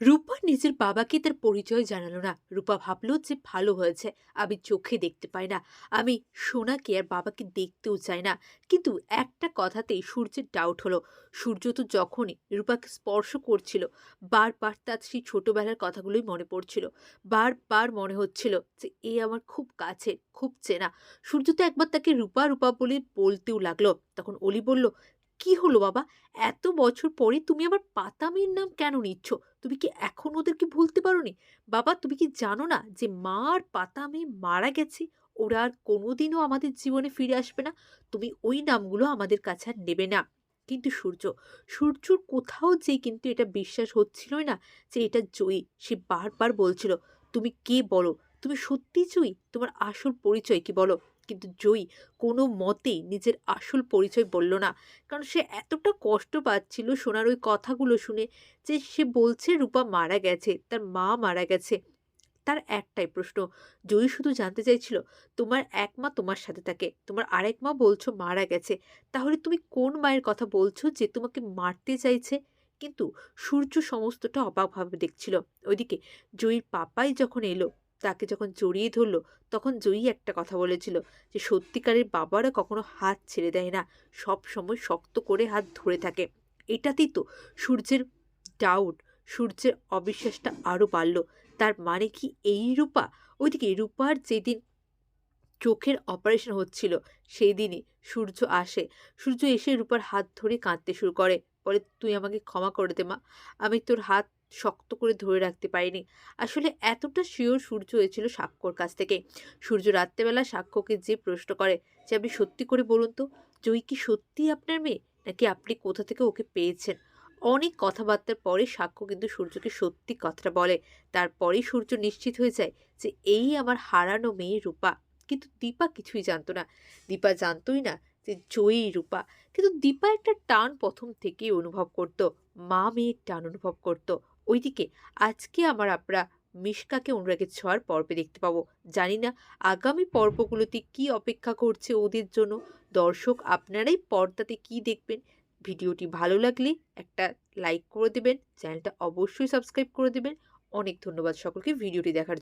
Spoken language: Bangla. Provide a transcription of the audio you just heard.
রূপা নিজের বাবাকে তার পরিচয় জানালো না। রূপা ভাবলো যে ভালো হয়েছে, আমি চোখে দেখতে পাই না। আমি সোনাকে আর বাবাকে দেখতেও চাই না। কিন্তু একটা কথাতেই সূর্যের ডাউট হলো। সূর্য তো যখনই রূপাকে স্পর্শ করছিল, বারবার তার সেই ছোটবেলার কথাগুলোই মনে পড়ছিল। বারবার মনে হচ্ছিল যে এ আমার খুব কাছের, খুব চেনা। সূর্য তো একবার তাকে রূপা রূপা বলে বলতেও লাগল। তখন অলি বলল কি হলো বাবা? এত বছর পরে তুমি আবার পাতামির নাম কেন নিচ্ছ? তুমি কি এখন ওদেরকে ভুলতে পারোনি? বাবা, তুমি কি জানো না যে মা আর পাতামি মারা গেছে? ওরা আর কোনোদিনও আমাদের জীবনে ফিরে আসবে না। তুমি ওই নামগুলো আমাদের কাছে আর নেবে না। কিন্তু সূর্য, সূর্যর কোথাও যে কিন্তু এটা বিশ্বাস হচ্ছিলই না যে এটা জয়ী। সে বারবার বলছিল, তুমি কে বলো? তুমি সত্যি জয়ী? তোমার আসল পরিচয় কি বলো? কিন্তু জয়ী কোনো মতেই নিজের আসল পরিচয় বলল না। কারণ সে এতটা কষ্ট পাচ্ছিল সোনার ওই কথাগুলো শুনে যে সে বলছে রূপা মারা গেছে, তার মা মারা গেছে। তার একটাই প্রশ্ন, জয়ী শুধু জানতে চাইছিল তোমার এক মা তোমার সাথে থাকে, তোমার আরেক মা বলছো মারা গেছে, তাহলে তুমি কোন মায়ের কথা বলছো যে তোমাকে মারতে চাইছে? কিন্তু সূর্য সমস্তটা অবাকভাবে দেখছিল। ওইদিকে জয়ীর পাপাই যখন এলো তাকে যখন জড়িয়ে ধরলো, তখন জয়ী একটা কথা বলেছিল যে, সত্যিকারের বাবারা কখনো হাত ছেড়ে দেয় না। সব সময় শক্ত করে হাত ধরে থাকে। এটাতেই তো সূর্যের ডাউট সূর্যের অবিশ্বাসটা আরও বাড়ল। তার মানে কি এই রূপা? ওইদিকে রূপার যেদিন চোখের অপারেশন হচ্ছিল সেই দিনই সূর্য আসে। সূর্য এসে রূপার হাত ধরে কাঁদতে শুরু করে। পরে তুই আমাকে ক্ষমা করে দে মা। আমি তোর হাত শক্ত করে ধরে রাখতে পারিনি। আসলে এতটা শিওর সূর্য হয়েছিল সাক্ষ্যর কাছ থেকে। সূর্য রাত্রেবেলা সাক্ষ্যকে যে প্রশ্ন করে, যে আপনি সত্যি করে বলুন তো জয়ী কি সত্যিই আপনার মেয়ে? নাকি আপনি কোথা থেকে ওকে পেয়েছেন? অনেক কথাবার্তার পরে সাক্ষ্য কিন্তু সূর্যকে সত্যি কথাটা বলে। তারপরেই সূর্য নিশ্চিত হয়ে যায় যে এই আমার হারানো মেয়ে রূপা। কিন্তু দীপা কিছুই জানতো না। দীপা জানতোই না যে জয়ী রূপা। কিন্তু দীপা একটা টান প্রথম থেকেই অনুভব করত। মা মেয়ের টান অনুভব করত। ওইদিকে আজকে আমার আপরা মিশকাকে অনুরাগের ছোঁয়ার পর্বে দেখতে পাবো। জানি না আগামী পর্বগুলোতে কি অপেক্ষা করছে ওদের জন্য। দর্শক, আপনারাই পর্দাতে কি দেখবেন? ভিডিওটি ভালো লাগলে একটা লাইক করে দেবেন, চ্যানেলটা অবশ্যই সাবস্ক্রাইব করে দেবেন। অনেক ধন্যবাদ সকলকে ভিডিওটি দেখার